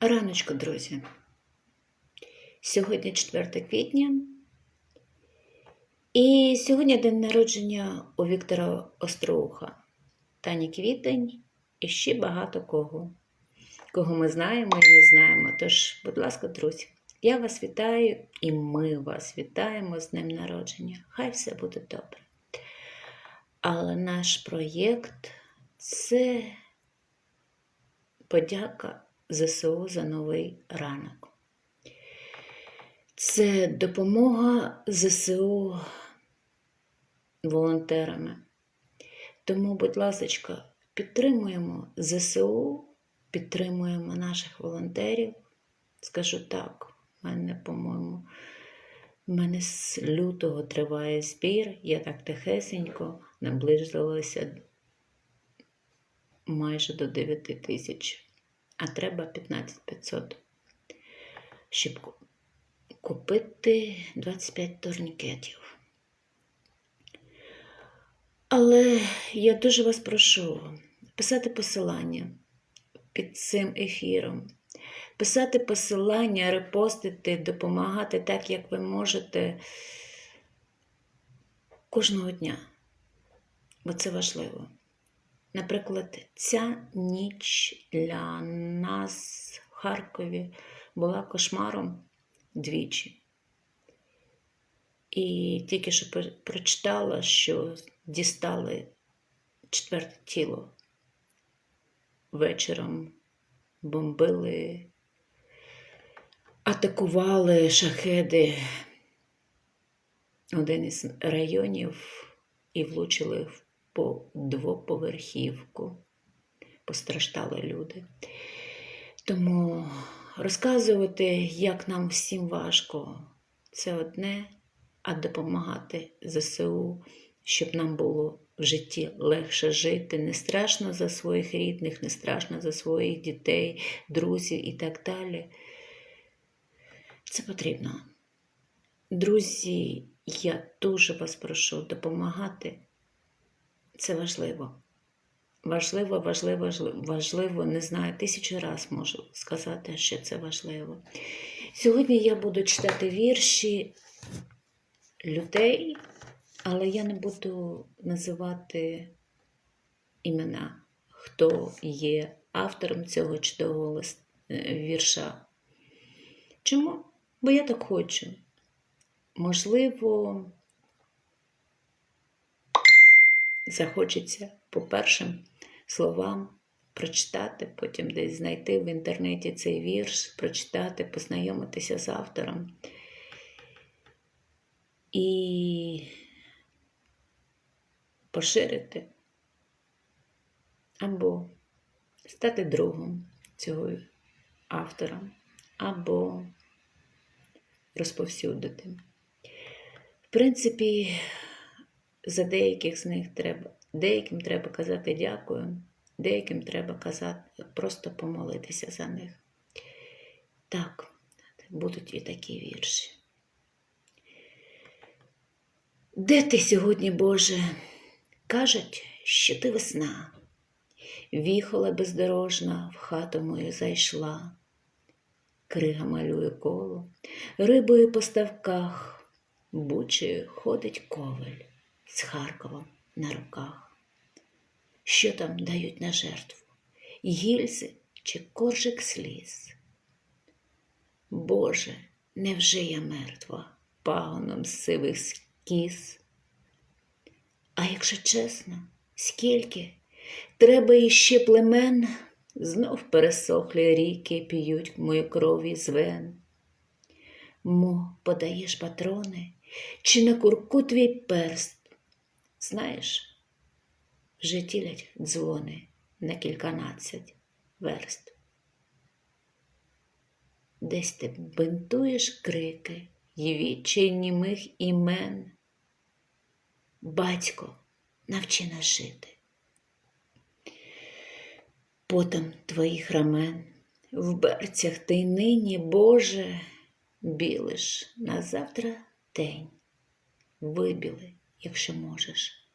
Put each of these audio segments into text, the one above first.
Раночко, друзі. Сьогодні 4 квітня. І сьогодні день народження у Віктора Остроуха, Тані Квітень і ще багато кого, кого ми знаємо і не знаємо. Тож, будь ласка, друзі, я вас вітаю і ми вас вітаємо з днем народження. Хай все буде добре. Але наш проєкт це подяка ЗСУ за новий ранок. Це допомога ЗСУ волонтерами. Тому, будь ласка, підтримуємо ЗСУ, підтримуємо наших волонтерів. Скажу так, в мене, по-моєму, в мене з лютого триває збір, я так тихесенько наблизилася майже до 9 тисяч, а треба 15 500, щоб купити 25 турнікетів. Але я дуже вас прошу писати посилання під цим ефіром, писати посилання, репостити, допомагати так, як ви можете кожного дня. Бо це важливо. Наприклад, ця ніч для нас в Харкові була кошмаром двічі. І тільки що прочитала, що дістали четверте тіло. Вечором бомбили, атакували шахеди один із районів і влучили в двоповерхівку. Постраждали люди. Тому розказувати, як нам всім важко, це одне, а допомагати ЗСУ, щоб нам було в житті легше жити. Не страшно за своїх рідних, не страшно за своїх дітей, друзів і так далі. Це потрібно. Друзі, я дуже вас прошу допомагати. Це важливо. Важливо, важливо, важливо, не знаю, тисячу раз можу сказати, що це важливо. Сьогодні я буду читати вірші людей, але я не буду називати імена, хто є автором цього чудового е, вірша. Чому? Бо я так хочу. Можливо, захочеться по першим словам прочитати, потім десь знайти в інтернеті цей вірш, прочитати, познайомитися з автором. І поширити або стати другом цього автора, або розповсюдити. В принципі, за деяких з них треба, деяким треба казати дякую, деяким треба казати, просто помолитися за них. Так, будуть і такі вірші. Де ти сьогодні, Боже? Кажуть, що ти весна. Віхола бездорожна в хату мою зайшла. Крига малює коло, рибою по ставках, бучею ходить коваль з Харковом на руках. Що там дають на жертву? Гільзи чи коржик сліз? Боже, невже я мертва пагоном сивих скіз? А якщо чесно, скільки треба іще племен, знов пересохлі ріки п'ють мою кров із вен. Мо, подаєш патрони, чи на курку твій перст? Знаєш, вже тілять дзвони на кільканадцять верст. Десь ти бинтуєш крики й відчай німих імен. Батько, навчи нас жити. Потом твоїх рамен в берцях ти нині, Боже, білиш на завтра день. Вибіли, якщо можеш,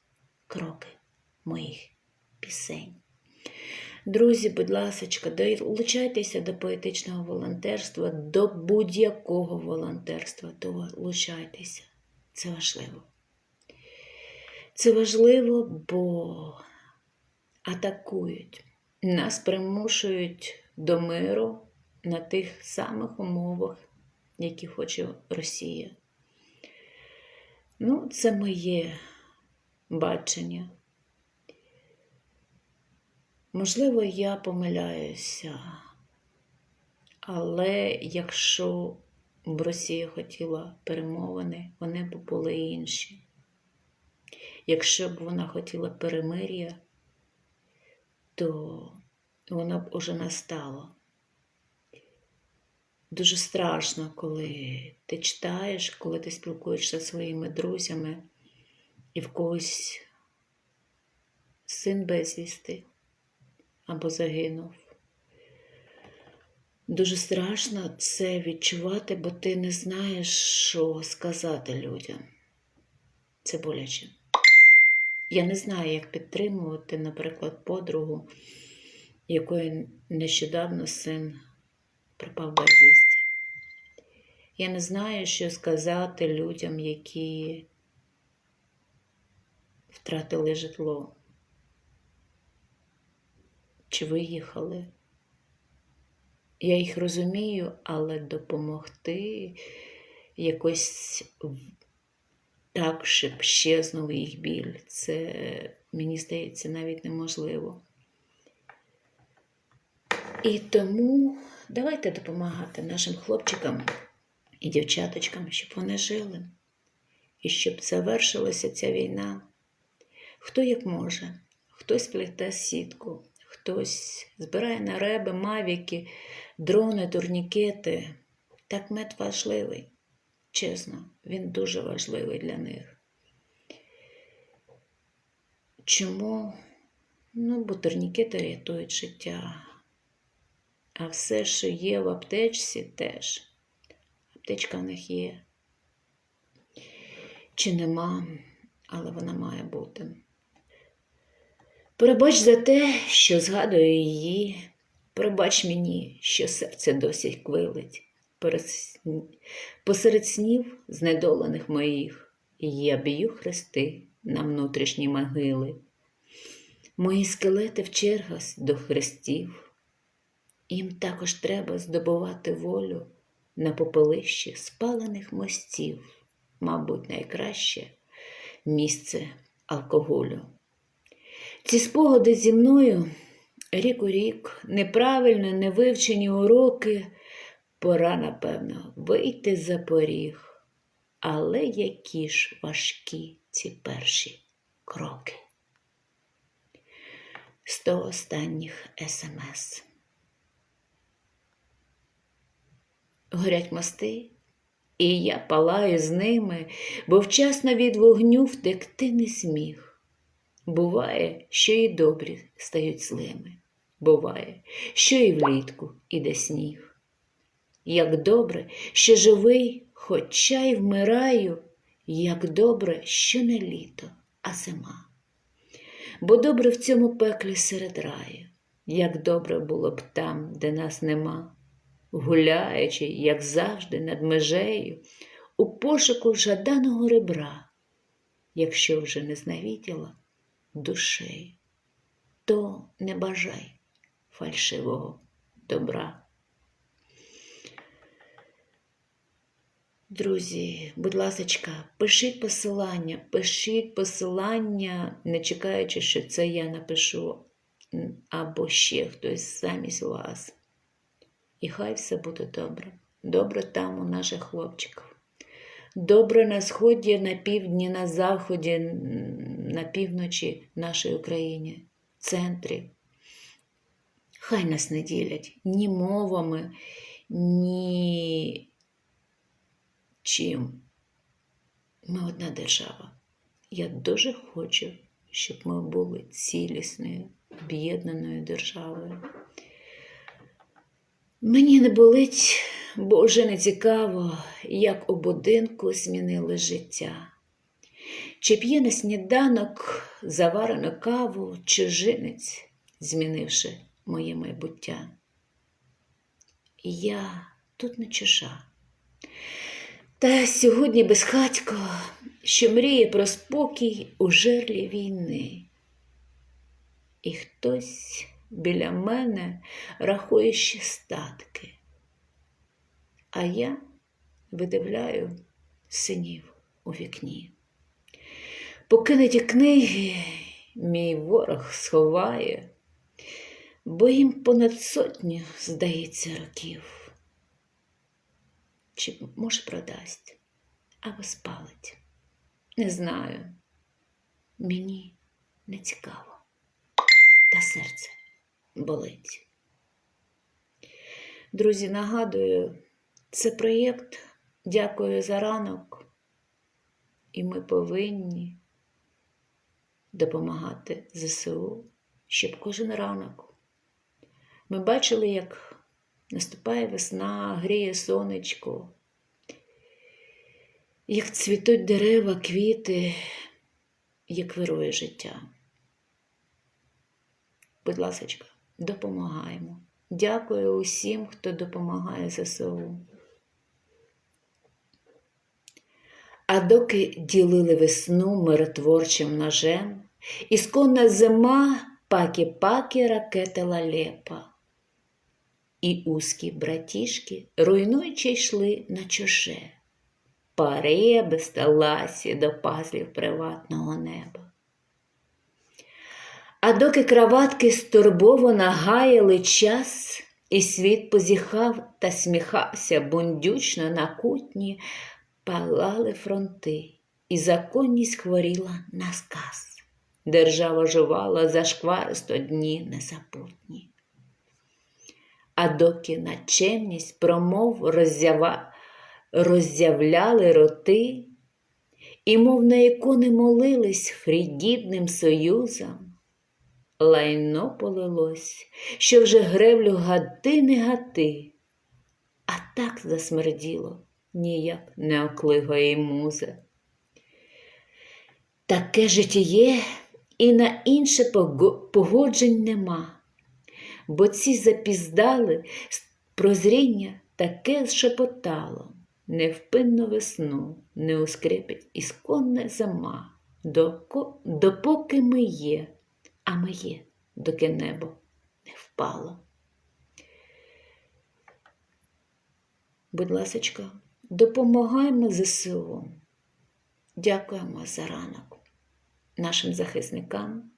кроки моїх пісень. Друзі, будь ласка, долучайтеся до поетичного волонтерства, до будь-якого волонтерства. Долучайтеся. Це важливо. Це важливо, бо атакують. Нас примушують до миру на тих самих умовах, які хоче Росія. Ну, це моє бачення. Можливо, я помиляюся, але якщо б Росія хотіла перемовини, вони б були інші. Якщо б вона хотіла перемир'я, то воно б уже настало. Дуже страшно, коли ти читаєш, коли ти спілкуєшся зі своїми друзями, і в когось син безвісти або загинув. Дуже страшно це відчувати, бо ти не знаєш, що сказати людям. Це боляче. Я не знаю, як підтримувати, наприклад, подругу, якої нещодавно син пропав безвісті. Я не знаю, що сказати людям, які втратили житло чи виїхали. Я їх розумію, але допомогти якось так, щоб щезнув їх біль, це, мені здається, навіть неможливо. І тому давайте допомагати нашим хлопчикам і дівчаточкам, щоб вони жили, і щоб завершилася ця війна. Хто як може, хтось плете сітку, хтось збирає на реби, мавіки, дрони, турнікети. Так мед важливий. Чесно, він дуже важливий для них. Чому? Ну, бо турнікети рятують життя. А все, що є в аптечці, теж. Аптечка в них є. Чи нема, але вона має бути. Пробач за те, що згадую її, пробач мені, що серце досі квилить. Посеред снів знедолених моїх, я б'ю хрести на внутрішні могили. Мої скелети в чергах до хрестів. Їм також треба здобувати волю на попелищі спалених мостів, мабуть, найкраще місце алкоголю. Ці спогади зі мною рік у рік, неправильно невивчені уроки, пора, напевно, вийти за поріг. Але які ж важкі ці перші кроки. Сто останніх смс. Горять мости, і я палаю з ними, бо вчасно від вогню втекти не зміг. Буває, що і добрі стають злими. Буває, що і влітку іде сніг. Як добре, що живий, хоча й вмираю, як добре, що не літо, а зима. Бо добре в цьому пеклі серед раю, як добре було б там, де нас нема, гуляючи, як завжди, над межею, у пошуку жаданого ребра, якщо вже не знавіділа душею, то не бажай фальшивого добра. Друзі, будь ласка, пишіть посилання, пишіть посилання, не чекаючи, що це я напишу, або ще хтось замість вас. І хай все буде добре. Добре там у наших хлопчиків. Добре на сході, на півдні, на заході, на півночі нашої України, центрі. Хай нас не ділять ні мовами, ні чим. Ми одна держава. Я дуже хочу, щоб ми були цілісною, об'єднаною державою. Мені не болить, бо вже не цікаво, як у будинку змінили життя. Чи п'є на сніданок заварену каву чужинець, змінивши моє майбуття. Я тут не чужа. Та сьогодні безхатько, що мріє про спокій у жерлі війни. І хтось біля мене рахує ще статки, а я видивляю синів у вікні. Покинуті книги мій ворог сховає, бо їм понад сотню, здається, років. Чи, може, продасть або спалить? Не знаю. Мені не цікаво, та серце болить. Друзі, нагадую, це проєкт Дякую за ранок, і ми повинні допомагати ЗСУ, щоб кожен ранок. Ми бачили, як наступає весна, гріє сонечко, як цвітуть дерева, квіти, як вирує життя. Будь ласка, допомагаємо. Дякую усім, хто допомагає ЗСУ. А доки ділили весну миротворчим ножем, ісконна зима паки-паки ракетила лепа. І узкі братішки, руйнуючи, йшли на чуже, пари безталасі до пазлів приватного неба. А доки краватки стурбовано гаяли час, і світ позіхав та сміхався бундючно на кутні, палали фронти, і законність хворіла на сказ. Держава жувала за шкваристо дні незапутні. А доки на чемність промов роззява... роззявляли роти, і, мов на ікони молились фрігідним союзам, лайно полилось, що вже гревлю гати не гати, а так засмерділо ніяк не оклигає муза. Таке житіє і на інше погоджень нема, бо ці запіздали прозріння таке шепотало, невпинно весну не ускрипить ісконне зима, допоки ми є, а ми є, доки небо не впало. Будь ласочка, допомагаємо ЗСУ. Дякуємо за ранок нашим захисникам.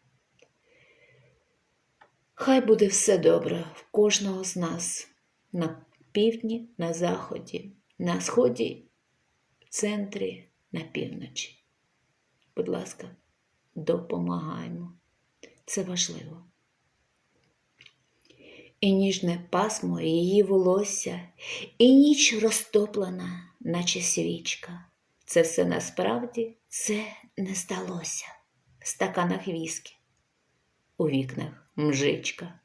Хай буде все добре в кожного з нас на півдні, на заході, на сході, в центрі, на півночі. Будь ласка, допомагаємо. Це важливо. І ніжне пасмо її волосся, і ніч розтоплена, наче свічка. Це все насправді це не сталося. В стаканах віскі, у вікнах мжичка.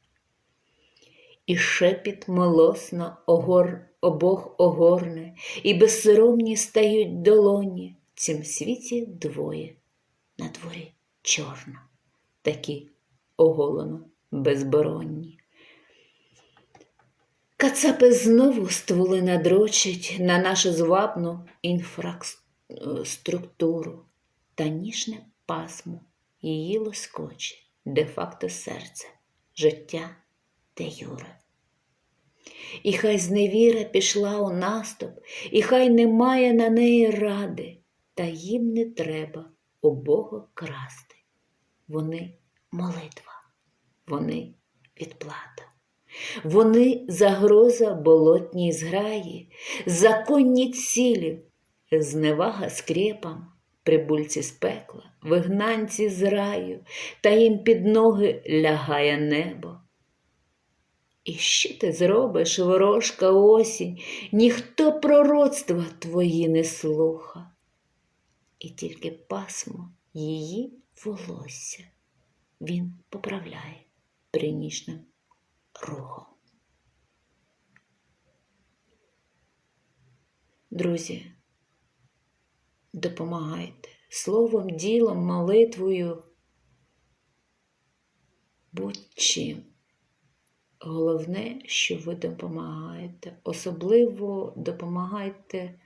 І шепіт милосно огор, обох огорне, і безсоромні стають долоні. В цім світі двоє, на дворі чорно, такі оголено безборонні. Кацапи знову стволи надрочать на нашу звабну інфраструктуру та ніжне пасмо її лоскоче, де-факто серце, життя де юре. І хай зневіра пішла у наступ, і хай немає на неї ради, та їм не треба у Бога красти. Вони молитва, вони відплата. Вони загроза болотній зграї, законні цілі, зневага скрепам, прибульці з пекла, вигнанці з раю, та їм під ноги лягає небо. І що ти зробиш, ворожка осінь, ніхто пророцтва твої не слуха, і тільки пасмо її волосся він поправляє принішним рухом. Друзі, допомагайте словом, ділом, молитвою, будь-чим. головне, що ви допомагаєте. Особливо допомагайте,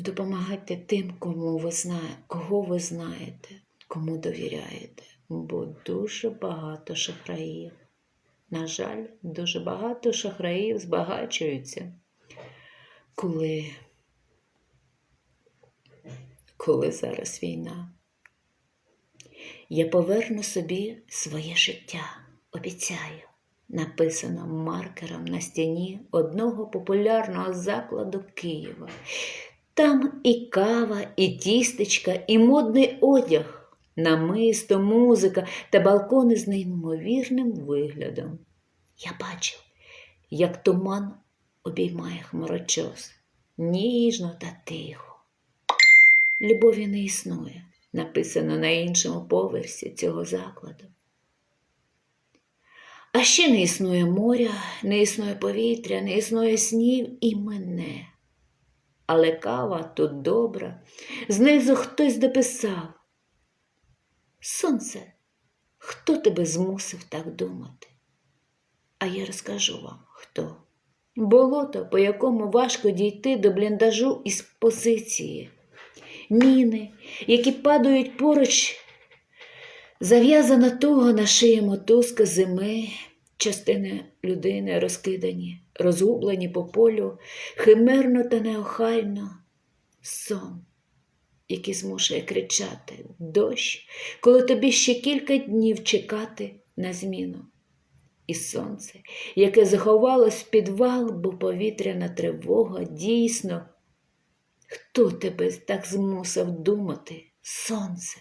допомагайте тим, кому ви знаєте, кого ви знаєте, кому довіряєте. Бо дуже багато шахраїв. На жаль, дуже багато шахраїв збагачуються, коли, коли зараз війна. Я поверну собі своє життя, обіцяю, написано маркером на стіні одного популярного закладу Києва. Там і кава, і тістечка, і модний одяг, намисто, музика та балкони з неймовірним виглядом. Я бачив, як туман обіймає хмарочос, ніжно та тихо. Любові не існує написано на іншому поверсі цього закладу. А ще не існує моря, не існує повітря, не існує снів і мене. Але кава тут добра, знизу хтось дописав. Сонце, хто тебе змусив так думати? А я розкажу вам, хто. Болото, по якому важко дійти до бліндажу із позиції міни, які падають поруч, зав'язана туго на шиї мотузка зими, частини людини розкидані, розгублені по полю, химерно та неохайно сон, який змушує кричати дощ, коли тобі ще кілька днів чекати на зміну. І сонце, яке заховалось в підвал, бо повітряна тривога дійсно Хто тебе так змусив думати, сонце?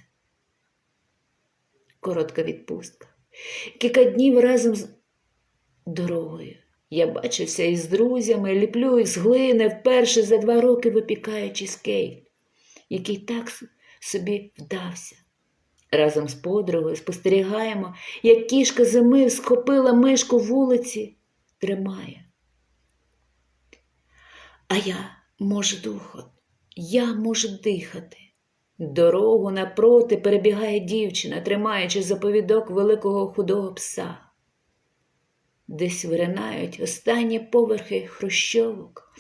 Коротка відпустка. Кілька днів разом з дорогою. Я бачився із друзями, ліплю із глини вперше за два роки випікаючи скейт, який так собі вдався. Разом з подругою спостерігаємо, як кішка зими схопила мишку вулиці, тримає. А я, може, духом, я можу дихати. Дорогу напроти перебігає дівчина, тримаючи заповідок великого худого пса. Десь виринають останні поверхи хрущовок,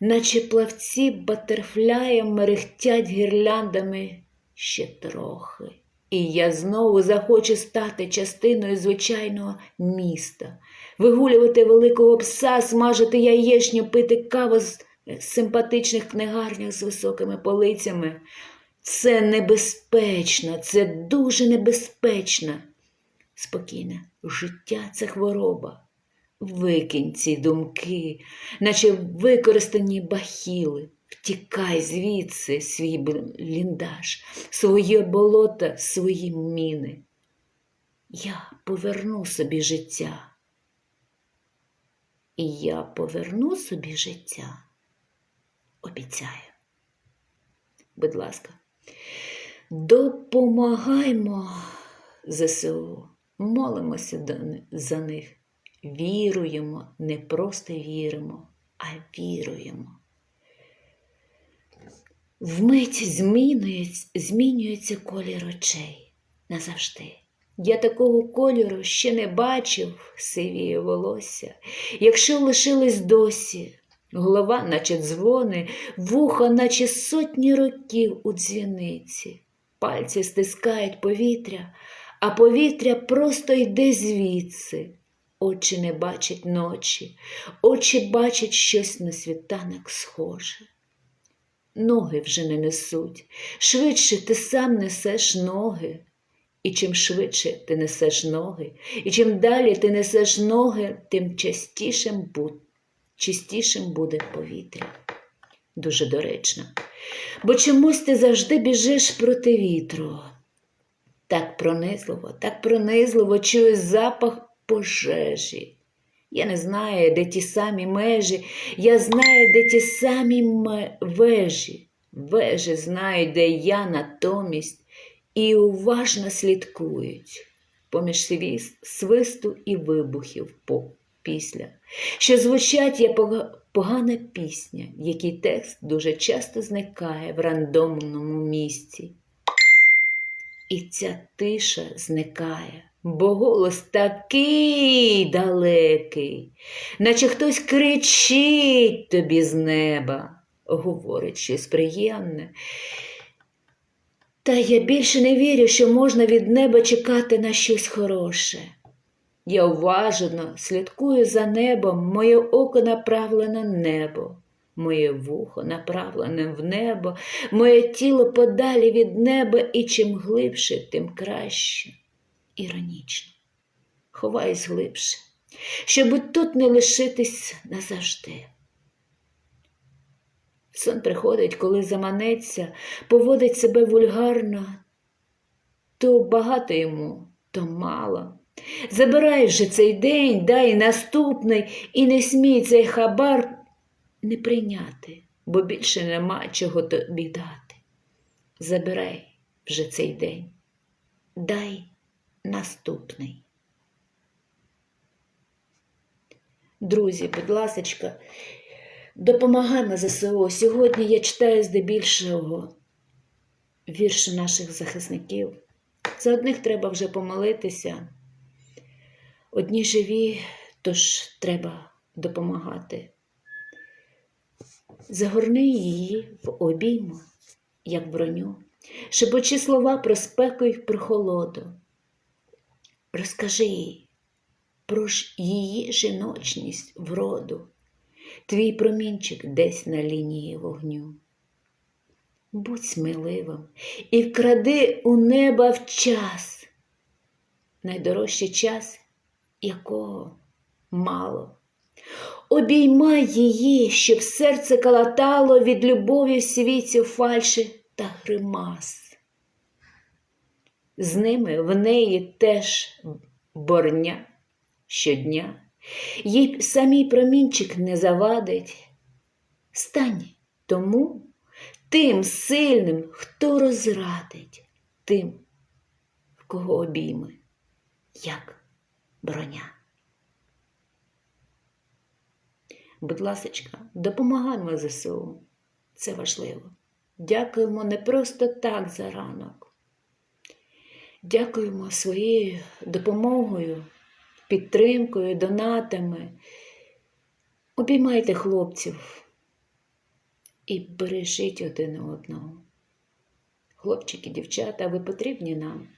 наче плавці батерфляєм мерехтять гірляндами ще трохи. І я знову захочу стати частиною звичайного міста, вигулювати великого пса, смажити яєчню, пити каву з симпатичних книгарнях з високими полицями. Це небезпечно, це дуже небезпечно. Спокійне, життя це хвороба. Викинь ці думки, наче використані бахіли. Втікай звідси свій бліндаж, своє болото, свої міни. Я поверну собі життя. І я поверну собі життя обіцяю. Будь ласка, допомагаймо ЗСУ, молимося за них, віруємо, не просто віримо, а віруємо. Вмить змінюється, змінюється колір очей назавжди. Я такого кольору ще не бачив сивіє волосся, якщо лишились досі голова, наче дзвони, вуха, наче сотні років у дзвіниці, пальці стискають повітря, а повітря просто йде звідси. Очі не бачать ночі, очі бачать щось на світанок схоже. Ноги вже не несуть, швидше ти сам несеш ноги. І чим швидше ти несеш ноги, і чим далі ти несеш ноги, тим частішим буде чистішим буде повітря. Дуже доречно. Бо чомусь ти завжди біжиш проти вітру. Так пронизливо, так пронизливо чую запах пожежі. Я не знаю, де ті самі межі, я знаю, де ті самі вежі. Вежі знають, де я натомість, і уважно слідкують поміж свисту і вибухів після, що звучать як погана пісня, який текст дуже часто зникає в рандомному місці. І ця тиша зникає, бо голос такий далекий, наче хтось кричить тобі з неба, говорить щось приємне. Та я більше не вірю, що можна від неба чекати на щось хороше. Я уважно слідкую за небом, моє око направлене на небо, моє вухо направлене в небо, моє тіло подалі від неба, і чим глибше, тим краще. Іронічно, ховаюсь глибше, щоб тут не лишитись назавжди. Сон приходить, коли заманеться, поводить себе вульгарно, то багато йому, то мало. Забирай вже цей день, дай наступний, і не смій цей хабар не прийняти, бо більше нема чого тобі дати. Забирай вже цей день, дай наступний. Друзі, будь ласочка, допомагаймо ЗСУ. Сьогодні я читаю здебільшого вірші наших захисників. За одних треба вже помолитися. Одні живі, тож треба допомагати. Загорни її в обійму, як броню, шепочи слова про спеку й про холоду. Розкажи їй про її жіночність вроду, твій промінчик десь на лінії вогню. Будь сміливим і вкради у неба в час, найдорожчий час, якого мало. Обіймай її, щоб серце калатало від любові в світі фальші та гримас. З ними в неї теж борня щодня, їй самій промінчик не завадить. Стань тому тим сильним, хто розрадить, тим, в кого обійми, як броня. Будь ласочка, допомагаємо ЗСУ. Це важливо. Дякуємо не просто так за ранок. Дякуємо своєю допомогою, підтримкою, донатами. Обіймайте хлопців і бережіть один одного. Хлопчики, дівчата, ви потрібні нам,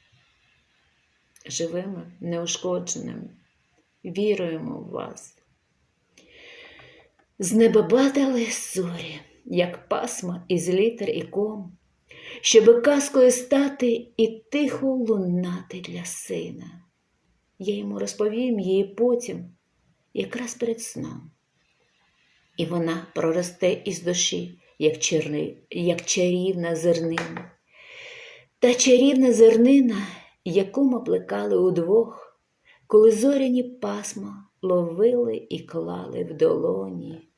живими, неушкодженими. Віруємо в вас. З неба падали зорі, як пасма із літер і ком, щоби казкою стати і тихо лунати для сина. Я йому розповім її потім, якраз перед сном. І вона проросте із душі, як, черни, як чарівна зернина. Та чарівна зернина, яку ми плекали удвох, коли зоряні пасма ловили і клали в долоні,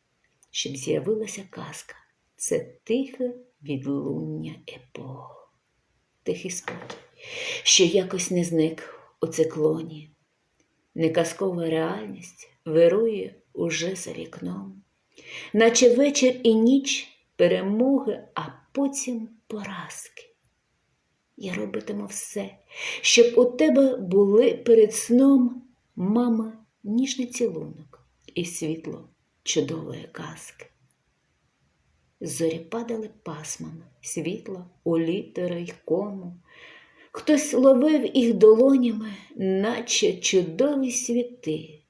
щоб з'явилася казка. Це тихе відлуння епох, тихий спокій, що якось не зник у циклоні. Неказкова реальність вирує уже за вікном, наче вечір і ніч перемоги, а потім поразки. Я робитиму все, щоб у тебе були перед сном мама ніжний цілунок і світло чудової казки. Зорі падали пасмами, світло у літери й кому. Хтось ловив їх долонями, наче чудові світи,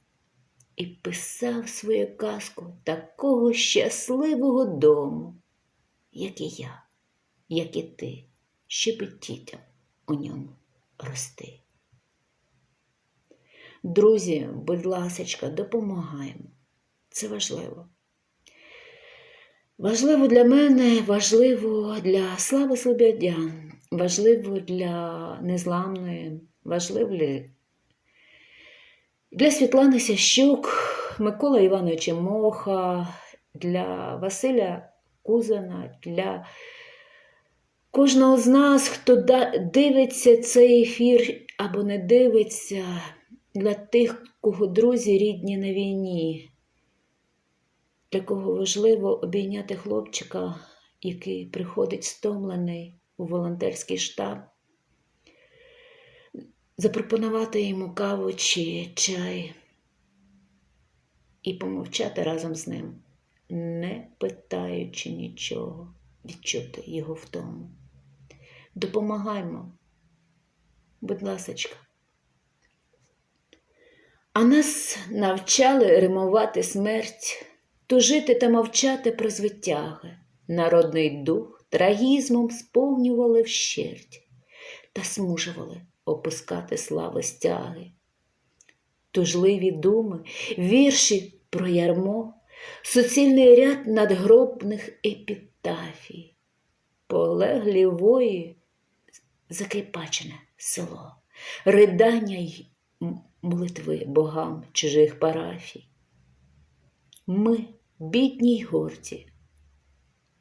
і писав свою казку такого щасливого дому, як і я, як і ти, і у ньому рости. Друзі, будь ласочка, допомагаємо. Це важливо. Важливо для мене, важливо для Слави Слободян, важливо для Незламної, важливо для Світлани Сящук, Микола Івановича Моха, для Василя Кузана, для кожного з нас, хто дивиться цей ефір або не дивиться, для тих, кого друзі рідні на війні для кого важливо обійняти хлопчика, який приходить стомлений у волонтерський штаб. запропонувати йому каву чи чай і помовчати разом з ним, не питаючи нічого, відчути його втому. Допомагаймо, будь ласочка. А нас навчали римувати смерть, тужити та мовчати про звитяги. Народний дух трагізмом сповнювали вщерть та смужували опускати слави стяги. Тужливі думи, вірші про ярмо, суцільний ряд надгробних епітафій, полеглі вої, закріпачене село, ридання й молитви богам чужих парафій. Ми бідні й горді,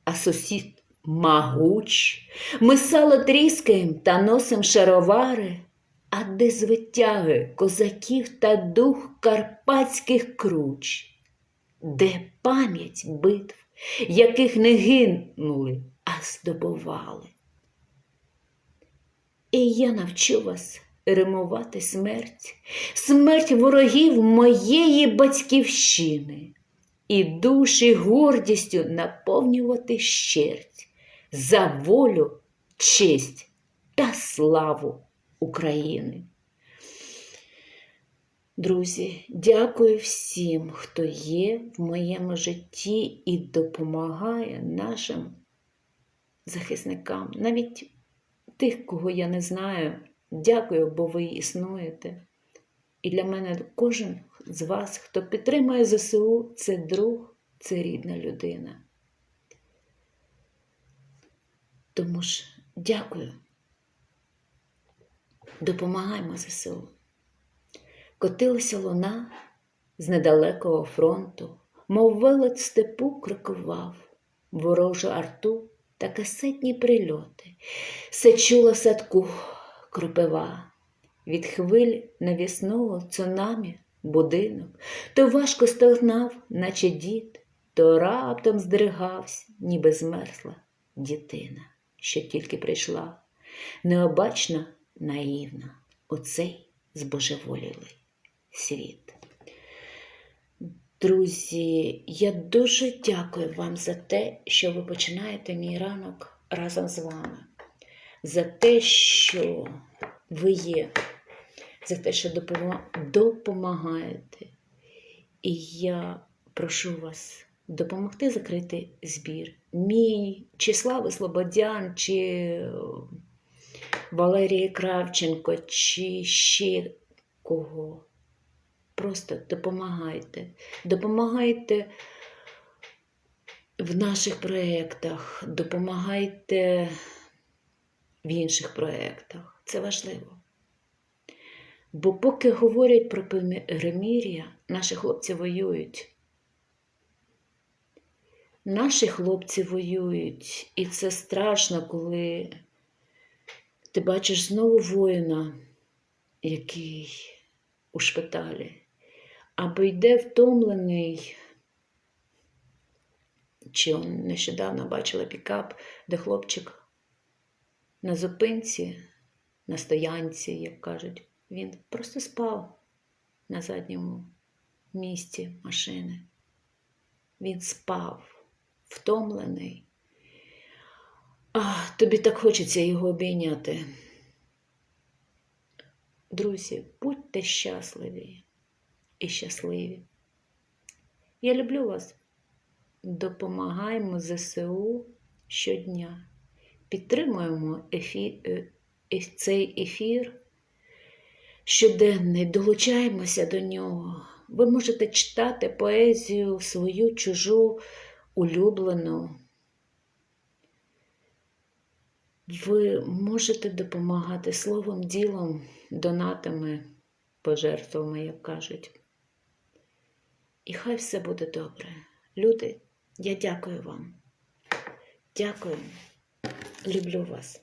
а сусід магуч, ми сало тріскаєм та носим шаровари, а де звитяги козаків та дух карпатських круч, де пам'ять битв, яких не гинули, а здобували. І я навчу вас римувати смерть, смерть ворогів моєї батьківщини, і душі гордістю наповнювати щерть за волю, честь та славу України. Друзі, дякую всім, хто є в моєму житті і допомагає нашим захисникам, навіть тих, кого я не знаю. Дякую, бо ви існуєте. І для мене кожен з вас, хто підтримує ЗСУ, це друг, це рідна людина. Тому ж дякую. Допомагаємо ЗСУ. Котилася луна з недалекого фронту, мов велет степу крокував, ворожу арту та касетні прильоти, все чула в садку кропива, від хвиль навісного цунамі будинок, то важко стогнав, наче дід, то раптом здригався, ніби змерзла дітина, що тільки прийшла, необачна, наївна, у цей збожеволілий світ. Друзі, я дуже дякую вам за те, що ви починаєте мій ранок разом з вами, за те, що ви є, за те, що допомагаєте. І я прошу вас допомогти закрити збір. Мій чи Слави Слободян, чи Валерії Кравченко, чи ще кого. Просто допомагайте. Допомагайте в наших проєктах, допомагайте в інших проєктах. Це важливо. Бо поки говорять про перемир'я, наші хлопці воюють. Наші хлопці воюють, і це страшно, коли ти бачиш знову воїна, який у шпиталі, або йде втомлений. Чи нещодавно бачила пікап, де хлопчик на зупинці, на стоянці, як кажуть, він просто спав на задньому місці машини. Він спав, втомлений. А, тобі так хочеться його обійняти. Друзі, будьте щасливі і щасливі. Я люблю вас. Допомагаємо ЗСУ щодня. Підтримуємо ефі... е... цей ефір щоденний, долучаємося до нього. Ви можете читати поезію свою чужу улюблену. Ви можете допомагати словом, ділом, донатами, пожертвами, як кажуть. І хай все буде добре. Люди, я дякую вам. Дякую. Люблю вас.